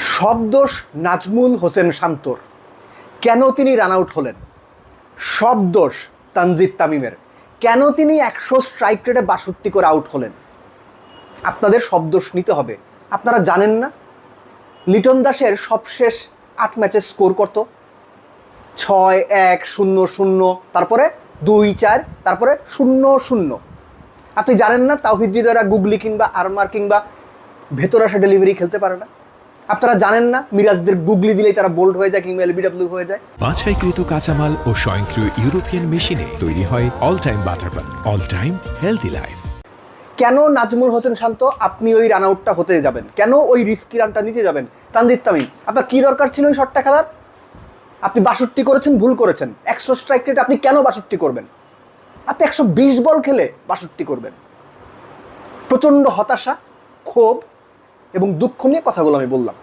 সব দোষ নাজমুল হোসেন শান্তর। কেন তিনি রান আউট হলেন? সব দোষ তানজিদ তামিমের। কেন তিনি একশো স্ট্রাইক রেটে বাষট্টি করে আউট হলেন? আপনাদের সব নিতে হবে। আপনারা জানেন না? লিটন দাসের সবশেষ আট ম্যাচের স্কোর কত? ছয়, এক, শূন্য শূন্য, তারপরে দুই, চার, তারপরে শূন্য শূন্য। আপনি জানেন না? তাওহিদ হৃদয়রা গুগলি কিংবা আরমার কিংবা ভেতর আসা ডেলিভারি খেলতে পারে না? আপনারা জানেন না মিরাজদের গুগলি দিলেই তারা বোল্ড হয়ে যায় কিংবা এলবিডব্লিউ হয়ে যায়। বাছাইকৃত কাঁচামাল ও স্বয়ংক্রিয় ইউরোপিয়ান মেশিনে তৈরি হয় all time butter bun all time healthy life কেন নাজমুল হোসেন শান্ত? আপনি ওই রান আউটটা হতে যাবেন। কেন ওই রিস্কি রানটা নিতে যাবেন? তানজিদ তামিম আপনার কি দরকার ছিল ওই শটটা খেলার? আপনি বাষট্টি করেছেন ভুল করেছেন। একশো স্ট্রাইক রেট আপনি কেন বাষট্টি করবেন? আপনি একশো বিশ বল খেলে বাষট্টি করবেন। প্রচণ্ড হতাশা ক্ষোভ এবং দুঃখ নিয়ে কথাগুলো আমি বললাম।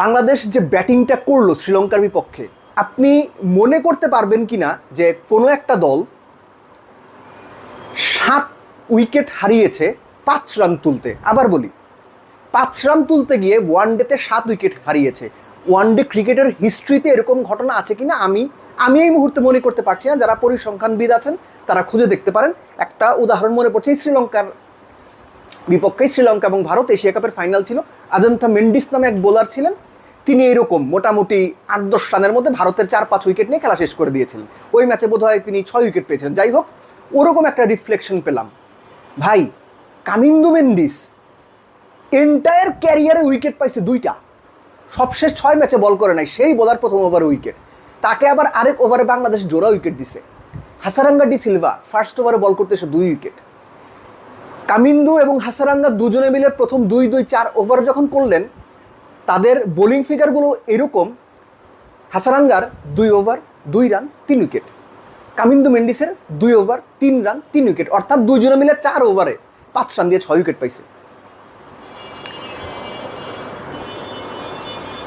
বাংলাদেশ যে ব্যাটিংটা করল শ্রীলঙ্কার বিপক্ষে, আপনি মনে করতে পারবেন কি না যে কোনো একটা দল সাত উইকেট হারিয়েছে পাঁচ রান তুলতে? আবার বলি, পাঁচ রান তুলতে গিয়ে ওয়ান ডেতে সাত উইকেট হারিয়েছে। ওয়ান ডে ক্রিকেটের হিস্ট্রিতে এরকম ঘটনা আছে কিনা আমি আমি এই মুহূর্তে মনে করতে পারছি না। যারা পরিসংখ্যানবিদ আছেন, তারা খুঁজে দেখতে পারেন। একটা উদাহরণ মনে পড়ছে শ্রীলঙ্কার বিপক্ষে শ্রীলঙ্কা এবং ভারত এশিয়া কাপের ফাইনাল ছিল। আজন্তা মেন্ডিস নামে এক বোলার ছিলেন। তিনি এরকম মোটামুটি আট দশ রানের মধ্যে ভারতের চার পাঁচ উইকেট নিয়ে খেলা শেষ করে দিয়েছিলেন। ওই ম্যাচে বোধহয় তিনি ছয় উইকেট পেয়েছিলেন। যাই হোক, ওরকম একটা রিফ্লেকশন পেলাম। ভাই, কামিন্দু মেন্ডিস এন্টায়ার ক্যারিয়ারে উইকেট পাইছে দুইটা। সবশেষ ছয় ম্যাচে বল করে নাই, সেই বোলার প্রথম ওভারে উইকেট তাকে আবার আরেক ওভারে বাংলাদেশ জোড়া উইকেট দিছে। হাসারাঙ্গা ডি সিলভা ফার্স্ট ওভারে বল করতে এসে দুই উইকেট কামিন্দু এবং হাসারাঙ্গা দুজনে মিলে প্রথম দুই দুই, চার ওভার যখন করলেন, তাদের বোলিং ফিগারগুলো এরকম, হাসারাঙ্গার দুই ওভার দুই রান তিন উইকেট কামিন্দু মেন্ডিসের দুই ওভার তিন রান তিন উইকেট অর্থাৎ দুইজনে মিলে চার ওভারে পাঁচ রান দিয়ে ছয় উইকেট পাইছে।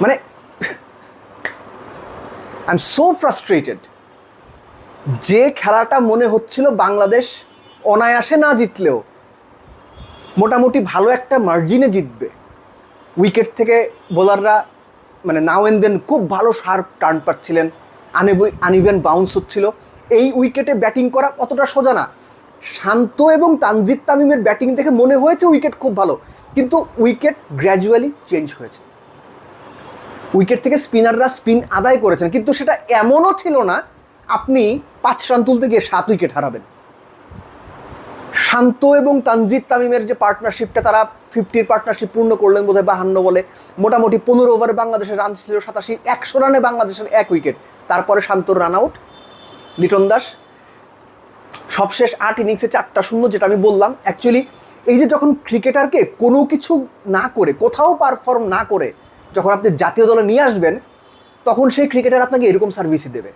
মানে আই এম সো ফ্রাস্ট্রেটেড যে খেলাটা মনে হচ্ছিল বাংলাদেশ অনায়াসে না জিতলেও মোটামুটি ভালো একটা মার্জিনে জিতবে। উইকেট থেকে বোলাররা মানে নাও এন্ড দেন খুব ভালো শার্প টার্ন পাচ্ছিলেন। আনইভেন বাউন্স হচ্ছিল। এই উইকেটে ব্যাটিং করা অতটা সোজা না। শান্ত এবং তানজিদ তামিমের ব্যাটিং দেখে মনে হয়েছে উইকেট খুব ভালো। কিন্তু উইকেট গ্র্যাজুয়ালি চেঞ্জ হয়েছে। উইকেট থেকে স্পিনাররা স্পিন আদায় করেছেন। কিন্তু সেটা এমনও ছিল না, আপনি পাঁচ রান তুলতে গিয়ে সাত উইকেট হারাবেন। শান্ত এবং তানজিদ তামিমের যে পার্টনারশিপটা তারা ফিফটির পার্টনারশিপ পূর্ণ করলেন বোধহয় বাহান্ন বলে। মোটামুটি পনেরো ওভারে বাংলাদেশের রান ছিল সাতাশি, একশো রানে বাংলাদেশের এক উইকেট তারপরে শান্তর রান আউট লিটন দাস। সবশেষ আট ইনিংসে চারটা শূন্য, যেটা আমি বললাম। অ্যাকচুয়ালি এই যে যখন ক্রিকেটারকে কোনো কিছু না করে, কোথাও পারফর্ম না করে, যখন আপনি জাতীয় দলে নিয়ে আসবেন, তখন সেই ক্রিকেটার আপনাকে এরকম সার্ভিসই দেবে।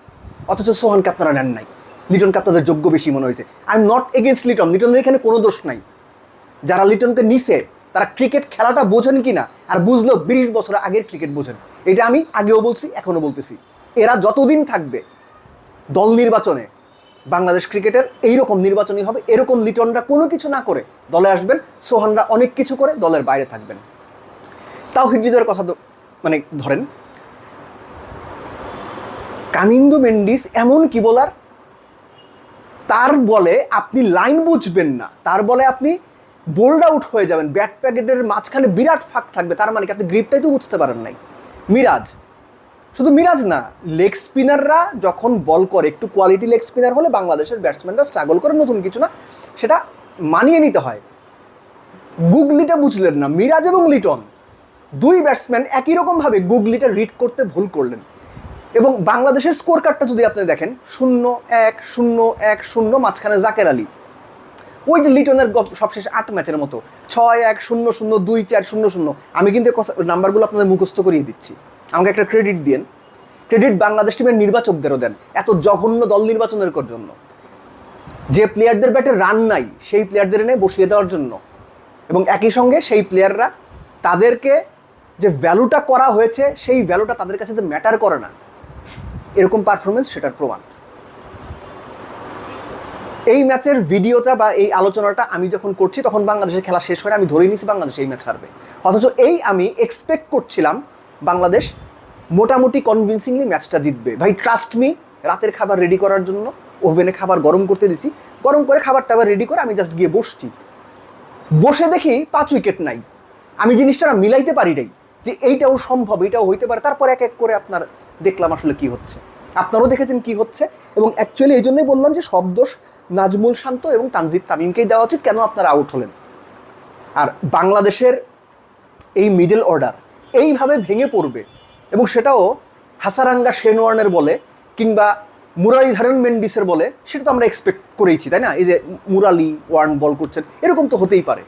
অথচ সোহানকে আপনারা নেন নাই। লিটনকে আপনাদের যোগ্য বেশি মনে হয়েছে। I am not against Liton. লিটনের এখানে কোনো দোষ নাই। যারা লিটনকে নিছে, তারা ক্রিকেট খেলাটা বোঝেন কি না আর বুঝলেও বিশ বছর আগের ক্রিকেট বোঝেন। এটা আমি আগেও বলছি, এখনও বলতেছি। এরা যতদিন থাকবে দল নির্বাচনে, বাংলাদেশ ক্রিকেটের এইরকম নির্বাচনই হবে, এরকম লিটনরা কোনো কিছু না করে দলে আসবেন, সোহানরা অনেক কিছু করে দলের বাইরে থাকবেন। তাও হৃদয়ের কথা মানে ধরেন। কামিন্দু মেন্ডিস এমন কি বলার তার বলে আপনি লাইন বুঝবেন না। তার বলে আপনি বোল্ড আউট হয়ে যাবেন। ব্যাট প্যাকেটের মাঝখানে বিরাট ফাঁক থাকবে। তার মানে কি? আপনি গ্রিপটাই তো বুঝতে পারেন নাই। মিরাজ। শুধু মিরাজ না লেগ স্পিনাররা যখন বল করে, একটু কোয়ালিটি লেগ স্পিনার হলে বাংলাদেশের ব্যাটসম্যানরা স্ট্রাগল করে, নতুন কিছু না, সেটা মানিয়ে নিতে হয়। গুগলিটা বুঝলেন না। মিরাজ এবং লিটন, দুই ব্যাটসম্যান একই রকমভাবে গুগলিটা রিড করতে ভুল করলেন। এবং বাংলাদেশের স্কোর কার্ডটা যদি আপনি দেখেন, শূন্য এক শূন্য এক, শূন্য, মাঝখানে জাকের আলী। ওই যে লিটনের সবশেষ আট ম্যাচের মতো, ছয় এক, শূন্য শূন্য, দুই চার, শূন্য শূন্য। আমি কিন্তু নাম্বারগুলো আপনাদের মুখস্থ করিয়ে দিচ্ছি। আমাকে একটা ক্রেডিট দিন ক্রেডিট বাংলাদেশ টিমের নির্বাচকদেরও দেন, এত জঘন্য দল নির্বাচনের জন্য। যে প্লেয়ারদের ব্যাটে রান নাই, সেই প্লেয়ারদের এনে বসিয়ে দেওয়ার জন্য। এবং একই সঙ্গে সেই প্লেয়াররা তাদেরকে যে ভ্যালুটা করা হয়েছে, সেই ভ্যালুটা তাদের কাছে তো ম্যাটার করে না। এরকম পারফরমেন্স সেটার প্রমাণ। এই ম্যাচের ভিডিওটা বা এই আলোচনাটা আমি যখন করছি, তখন বাংলাদেশের খেলা শেষ হয়ে আমি ধরে নিয়েছি বাংলাদেশ এই ম্যাচ হারবে। অথচ এই আমি এক্সপেক্ট করছিলাম বাংলাদেশ মোটামুটি কনভিনসিংলি ম্যাচটা জিতবে। ভাই ট্রাস্ট মি রাতের খাবার রেডি করার জন্য ওভেনে খাবার গরম করতে দিছি। গরম করে খাবারটা আবার রেডি করে আমি জাস্ট গিয়ে বসছি। বসে দেখি পাঁচ উইকেট নাই। আমি জিনিসটা মিলাইতে পারি নাই যে এইটাও সম্ভব, এইটাও হইতে পারে। তারপর এক এক করে আপনার দেখলাম আসলে কি হচ্ছে। আপনারাও দেখেছেন কি হচ্ছে এবং অ্যাকচুয়ালি এই জন্যই বললাম যে সব দোষ নাজমুল শান্ত এবং তানজিদ তামিমকেই দেওয়া উচিত, কেন আপনারা আউট হলেন। আর বাংলাদেশের এই মিডল অর্ডার এইভাবে ভেঙে পড়বে এবং সেটাও হাসারাঙ্গা শেনওয়ার্নের বলে কিংবা মুরালিধারণ মেন্ডিসের বলে, সেটা তো আমরা এক্সপেক্ট করেইছি, তাই না? এই যে মুরালি ওয়ার্ন বল করছেন, এরকম তো হতেই পারে।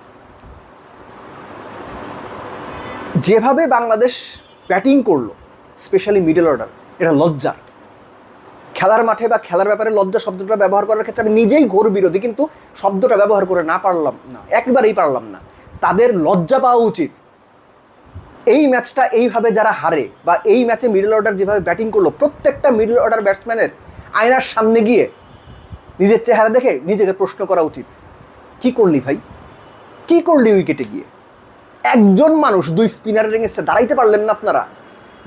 যেভাবে বাংলাদেশ ব্যাটিং করল স্পেশালি মিডল অর্ডার, এটা লজ্জার। খেলার মাঠে বা খেলার ব্যাপারে লজ্জা শব্দটা ব্যবহার করার ক্ষেত্রে আমি নিজেই ঘোর বিরোধী, কিন্তু শব্দটা ব্যবহার করে না পারলাম না, একবারেই পারলাম না। তাদের লজ্জা পাওয়া উচিত। এই ম্যাচটা এইভাবে যারা হারে বা এই ম্যাচে মিডল অর্ডার যেভাবে ব্যাটিং করল, প্রত্যেকটা মিডল অর্ডার ব্যাটসম্যানের আয়নার সামনে গিয়ে নিজের চেহারা দেখে নিজেকে প্রশ্ন করা উচিত, কি করলি ভাই? কি করলি উইকেটে গিয়ে? একজন মানুষ দুই স্পিনারের এগেনস্টে দাঁড়াইতে পারলেন না আপনারা।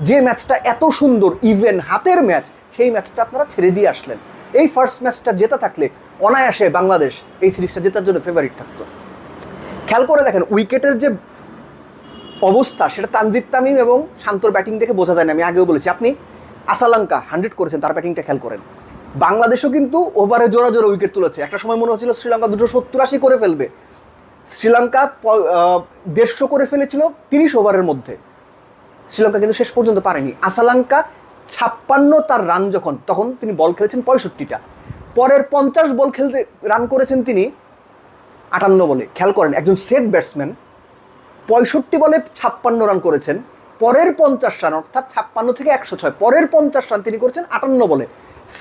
যে ম্যাচটা এত সুন্দর ইভেন হাতের ম্যাচ, সেই ম্যাচটা আপনারা ছেড়ে দিয়ে আসলেন। এই ফার্স্ট ম্যাচটা জেতা থাকলে অনায়াসে বাংলাদেশ এই সিরিজটা জেতার জন্য ফেভারিট থাকতো। খেয়াল করে দেখেন উইকেটের যে অবস্থা, সেটা তানজিদ তামিম এবং শান্তর ব্যাটিং দেখে বোঝা যায় না, আমি আগেও বলেছি। আপনি আসালাঙ্কা হান্ড্রেড করেছেন, তার ব্যাটিংটা খেয়াল করেন। বাংলাদেশও কিন্তু ওভারে জোড়া জোড়া উইকেট তুলেছে। একটা সময় মনে হচ্ছিল শ্রীলঙ্কা দুশো সত্তর আশি করে ফেলবে। শ্রীলঙ্কা দেড়শো করে ফেলেছিল তিরিশ ওভারের মধ্যে। শ্রীলঙ্কা কিন্তু শেষ পর্যন্ত পারেনি। আসালাঙ্কা ছাপ্পান্ন তার রান যখন, তখন তিনি বল খেলেছেন পঁয়ষট্টিটা। পরের পঞ্চাশ বল খেলতে রান করেছেন তিনি আটান্ন বলে। খেয়াল করেন, একজন সেট ব্যাটসম্যান পঁয়ষট্টি বলে ছাপ্পান্ন রান করেছেন। পরের পঞ্চাশ রান, অর্থাৎ ছাপ্পান্ন থেকে একশো ছয়, পরের পঞ্চাশ রান তিনি করেছেন আটান্ন বলে।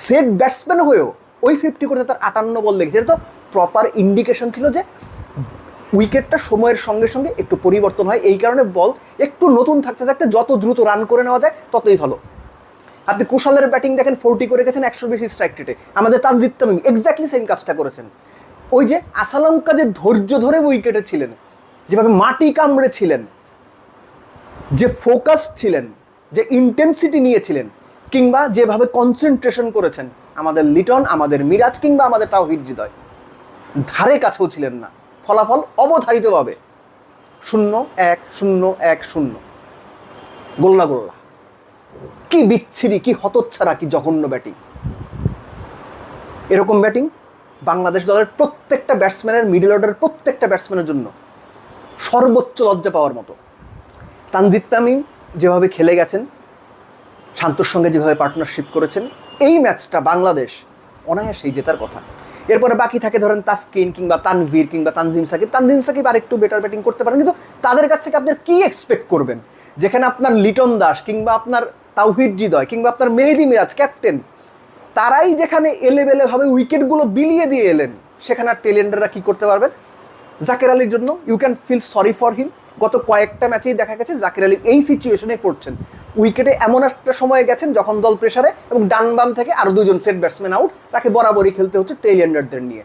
সেট ব্যাটসম্যান হয়েও ওই ফিফটি করতে তার আটান্ন বল লেগেছে। এটা তো প্রপার ইন্ডিকেশন ছিল যে উইকেটটা সময়ের সঙ্গে সঙ্গে একটু পরিবর্তন হয়। এই কারণে বল একটু নতুন থাকতে থাকতে যত দ্রুত রান করে নেওয়া যায়, ততই ভালো। আপনি কুশালের ব্যাটিং দেখেন, ফোরটি করে গেছেন একশো বেশি স্ট্রাইক রেটে আমাদের তানজিদ তামিম এক্স্যাক্টলি সেম কাজটা করেছেন। ওই যে আসালঙ্কা যে ধৈর্য ধরে উইকেটে ছিলেন, যেভাবে মাটি কামড়ে ছিলেন, যে ফোকাস ছিলেন, যে ইন্টেন্সিটি নিয়েছিলেন, কিংবা যেভাবে কনসেন্ট্রেশন করেছেন, আমাদের লিটন, আমাদের মিরাজ, কিংবা আমাদের তাওহিদ হৃদয়, ধারে কাছেও ছিলেন না। ফলাফল অবধারিতভাবে শূন্য এক শূন্য এক শূন্য। গোল্লা গোল্লা। কি বিচ্ছিরি, কি হতচ্ছাড়া, কি জঘন্য ব্যাটিং। এরকম ব্যাটিং বাংলাদেশ দলের প্রত্যেকটা ব্যাটসম্যানের মিডল অর্ডারের প্রত্যেকটা ব্যাটসম্যানের জন্য সর্বোচ্চ লজ্জা পাওয়ার মতো। তানজিদ তামিম যেভাবে খেলে গেছেন, শান্তর সঙ্গে যেভাবে পার্টনারশিপ করেছেন, এই ম্যাচটা বাংলাদেশ অনায়াসেই জেতার কথা। এরপরে বাকি থাকে ধরেন তাসকিন কিংবা তানভীর কিংবা তানজিম সাকিব। তানজিম সাকিব আর একটু বেটার ব্যাটিং করতে পারেন, কিন্তু তাদের কাছ থেকে আপনার কি এক্সপেক্ট করবেন? যেখানে আপনার লিটন দাস কিংবা আপনার তাওহিদ হৃদয় কিংবা আপনার মেহেদি মিরাজ ক্যাপ্টেন তারাই যেখানে এলেবেলেভাবে উইকেটগুলো বিলিয়ে দিয়ে এলেন, সেখানে আর টেলেন্ডাররা কি করতে পারবেন? জাকের আলীর জন্য you can feel sorry for him গত কয়েকটা ম্যাচেই দেখা গেছে জাকির আলী এই সিচুয়েশনে পড়ছেন। উইকেটে এমন একটা সময় গেছেন যখন দল প্রেশারে এবং ডান বাম থেকে আরও দুজন সেট ব্যাটসম্যান আউট তাকে বরাবরই খেলতে হচ্ছে টেইলেন্ডারদের নিয়ে।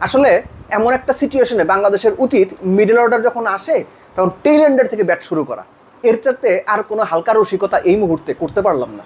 আসলে এমন একটা সিচুয়েশনে বাংলাদেশের উচিত মিডল অর্ডার যখন আসে, তখন টেইলেন্ডার থেকে ব্যাট শুরু করা। এর চাইতে আর কোনো হালকা রসিকতা এই মুহূর্তে করতে পারলাম না।